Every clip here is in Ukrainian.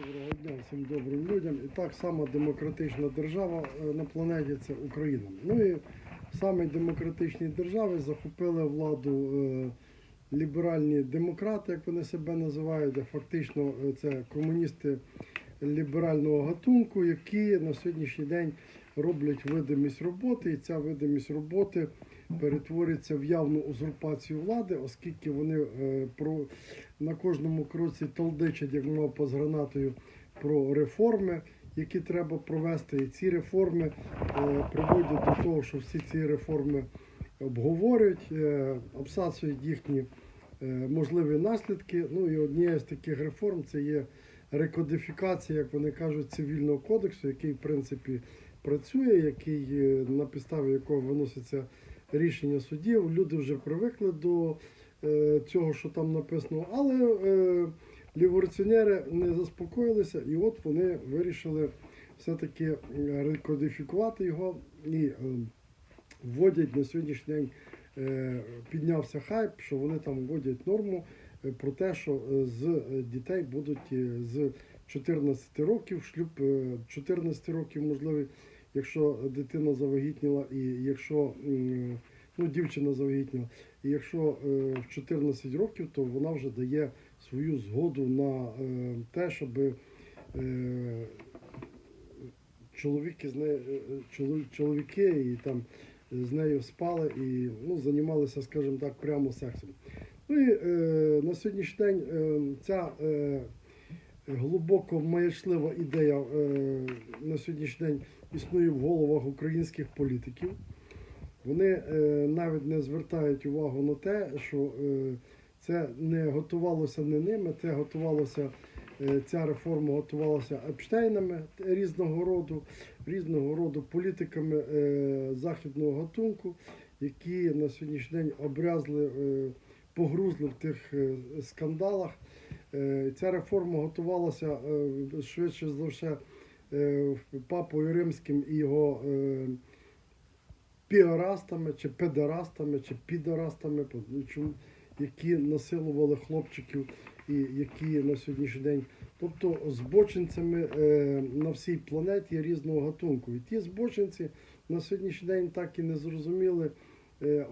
Доброго дня всім добрим людям. І так сама демократична держава е, на планеті це Україна. Ну і саме демократичні держави захопили владу е, ліберальні демократи, як вони себе називають, де фактично е, це комуністи ліберального гатунку, які на сьогоднішній день роблять видимість роботи, і ця видимість роботи перетворюється в явну узурпацію влади, оскільки вони е, про на кожному кроці толдичать, як мавпа з гранатою, про реформи, які треба провести. І ці реформи е, приводять до того, що всі ці реформи обговорюють, е, обсасують їхні можливі наслідки. Ну і однією з таких реформ це є рекодифікація, як вони кажуть, цивільного кодексу, який в принципі працює, який е, на підставі якого виноситься рішення судів. Люди вже привикли до е, цього, що там написано, але е, ліворуціонери не заспокоїлися, і от вони вирішили все-таки рекодифікувати його і вводять на сьогоднішній день. Піднявся хайп, що вони там вводять норму про те, що з дітей будуть з 14 років, шлюб е, 14 років можливий, якщо дитина завагітніла, і якщо ну, дівчина завагітніла, і якщо е, в 14 років, то вона вже дає свою згоду на е, те, щоб е, чоловіки з нею, чоловіки і там з нею спали і ну, займалися, скажімо так, прямо сексом. Ну і е, на сьогоднішній день е, ця е, глибоко маячлива ідея е, на сьогоднішній день існує в головах українських політиків. Вони е, навіть не звертають увагу на те, що е, це не готувалося не ними, це готувалося, ця реформа готувалася Епштейнами різного роду, різного роду політиками західного гатунку, які на сьогоднішній день обрязли, погрузли в тих скандалах. Е, Ця реформа готувалася е, швидше за все е, папою римським і його піарастами, чи педерастами, чи підерастами, які насилували хлопчиків і які на сьогоднішній день, тобто збочинцями на всій планеті різного гатунку. І ті збочинці на сьогоднішній день так і не зрозуміли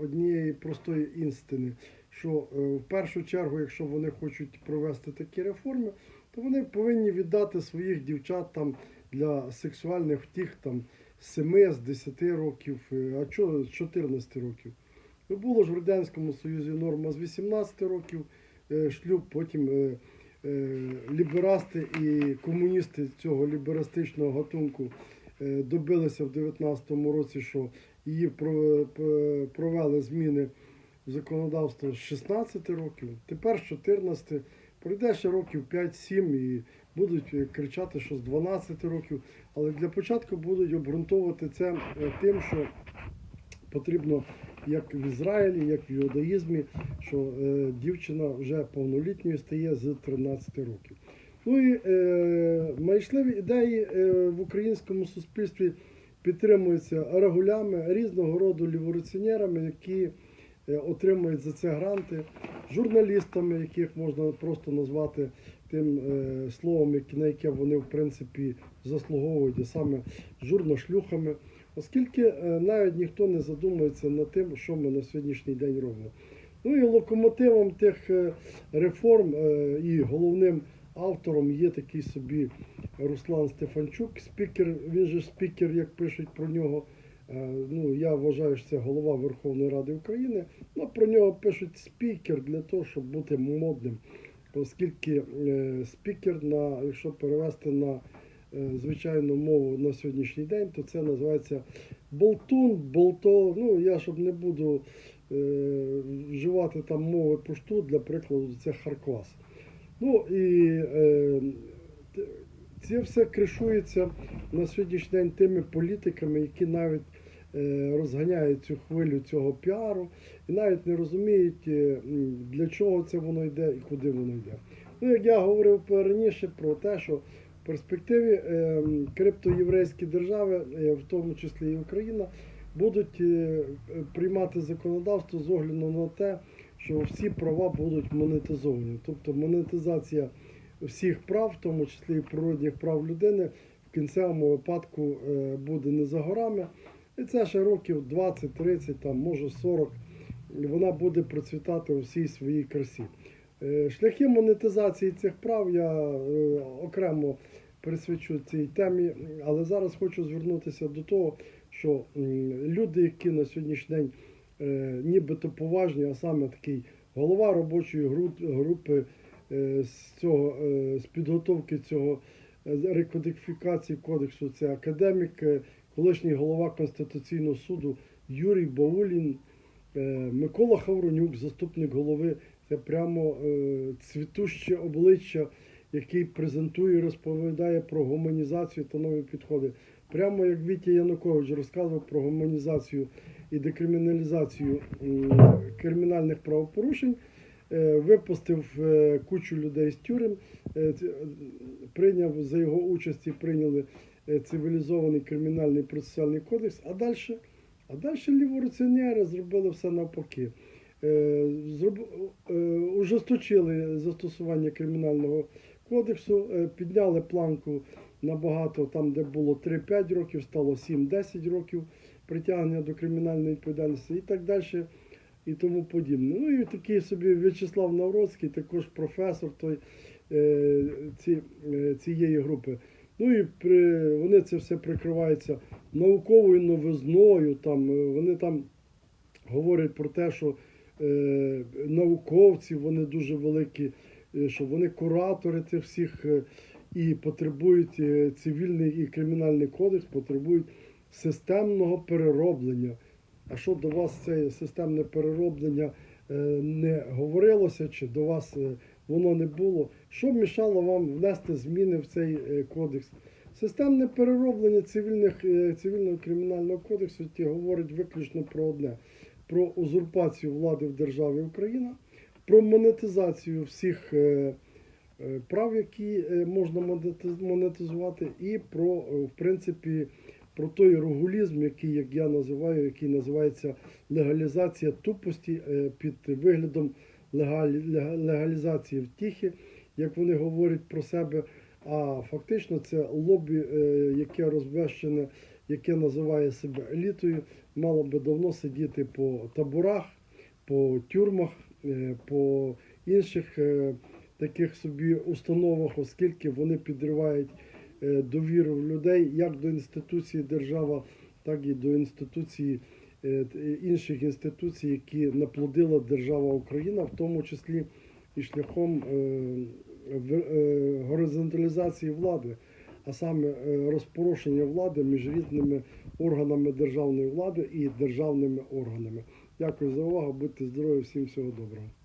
однієї простої істини, що е, в першу чергу, якщо вони хочуть провести такі реформи, то вони повинні віддати своїх дівчат там для сексуальних втіх там з 7, з 10 років, е, а чого з 14 років. Було ж в Радянському Союзі норма з 18 років е, шлюб, потім е, е, ліберасти і комуністи цього ліберастичного гатунку е, добилися в 19-му році, що її провели зміни законодавство з 16 років, тепер з 14, пройде ще років 5-7 і будуть е, кричати, що з 12 років. Але для початку будуть обґрунтовувати це е, тим, що потрібно, як в Ізраїлі, як в юдаїзмі, що е, дівчина вже повнолітньою стає з 13 років. Ну і е, маячливі ідеї в українському суспільстві підтримуються регулями різного роду ліворуціонерами, які отримують за це гранти, журналістами, яких можна просто назвати тим е, словом, на яке вони в принципі заслуговують, а саме журношлюхами, оскільки е, навіть ніхто не задумується над тим, що ми на сьогоднішній день робимо. Ну і локомотивом тих е, реформ е, і головним автором є такий собі Руслан Стефанчук, спікер, він же спікер, як пишуть про нього. Е, Ну, я вважаю, що це голова Верховної Ради України. Ну, про нього пишуть спікер для того, щоб бути модним. Оскільки е, спікер, на, якщо перевести на е, звичайну мову на сьогоднішній день, то це називається болтун, болто. Ну, я щоб не буду вживати там мови пошту, для прикладу, це харквас. Ну і е, це все кришується на сьогоднішній день тими політиками, які навіть розганяють цю хвилю цього піару і навіть не розуміють, е, для чого це воно йде і куди воно йде. Ну, як я говорив раніше про те, що в перспективі е, криптоєврейські держави, е, в тому числі і Україна, будуть е, е, приймати законодавство з огляду на те, що всі права будуть монетизовані. Тобто монетизація всіх прав, в тому числі і природних прав людини, в кінцевому випадку е, буде не за горами. І це ще років 20-30, там, може 40, вона буде процвітати у всій своїй красі. Е, Шляхи монетизації цих прав я е, окремо присвячу цій темі, але зараз хочу звернутися до того, що люди, які на сьогоднішній день е, нібито поважні, а саме такий голова робочої групи з цього з підготовки цього рекодифікації кодексу, це академік, колишній голова Конституційного суду Юрій Баулін, е, Микола Хавронюк, заступник голови. Це прямо е, цвітуще обличчя, який презентує і розповідає про гуманізацію та нові підходи. Прямо як Вітя Янукович розказував про гуманізацію і декриміналізацію кримінальних правопорушень, е, випустив кучу людей з тюрем, прийняв за його участі прийняли цивілізований кримінальний процесуальний кодекс, а далі, а далі ліворуціонери зробили все навпаки. Е, е, ужесточили застосування кримінального кодексу, е, підняли планку набагато там, де було 3-5 років, стало 7-10 років притягнення до кримінальної відповідальності і так далі, і тому подібне. Ну і такий собі В'ячеслав Навроцький, також професор той, е, ці, е, цієї групи. Ну і при, вони це все прикриваються науковою новизною. Там, е, вони там говорять про те, що е, науковці вони дуже великі, е, що вони куратори цих всіх е, і потребують цивільний і кримінальний кодекс, потребують системного перероблення. А що до вас це системне перероблення не говорилося, чи до вас е, воно не було? Що мішало вам внести зміни в цей е, кодекс? Системне перероблення цивільних, е, цивільного кримінального кодексу ті говорить виключно про одне: про узурпацію влади в державі Україна, про монетизацію всіх е, е, прав, які е, можна монетизувати, і про, е, в принципі, про той регулізм, який, як я називаю, який називається легалізація тупості е, під виглядом легалізації втіхи, як вони говорять про себе. А фактично це лобі, е, яке розвещене, яке називає себе елітою, мало би давно сидіти по таборах, по тюрмах, е, по інших таких собі установах, оскільки вони підривають довіру в людей як до інституції держава, так і до інституції е, інших інституцій, які наплодила держава Україна, в тому числі і шляхом е, е, горизонталізації влади, а саме е, розпорошення влади між різними органами державної влади і державними органами. Дякую за увагу. Будьте здорові, всім всього доброго.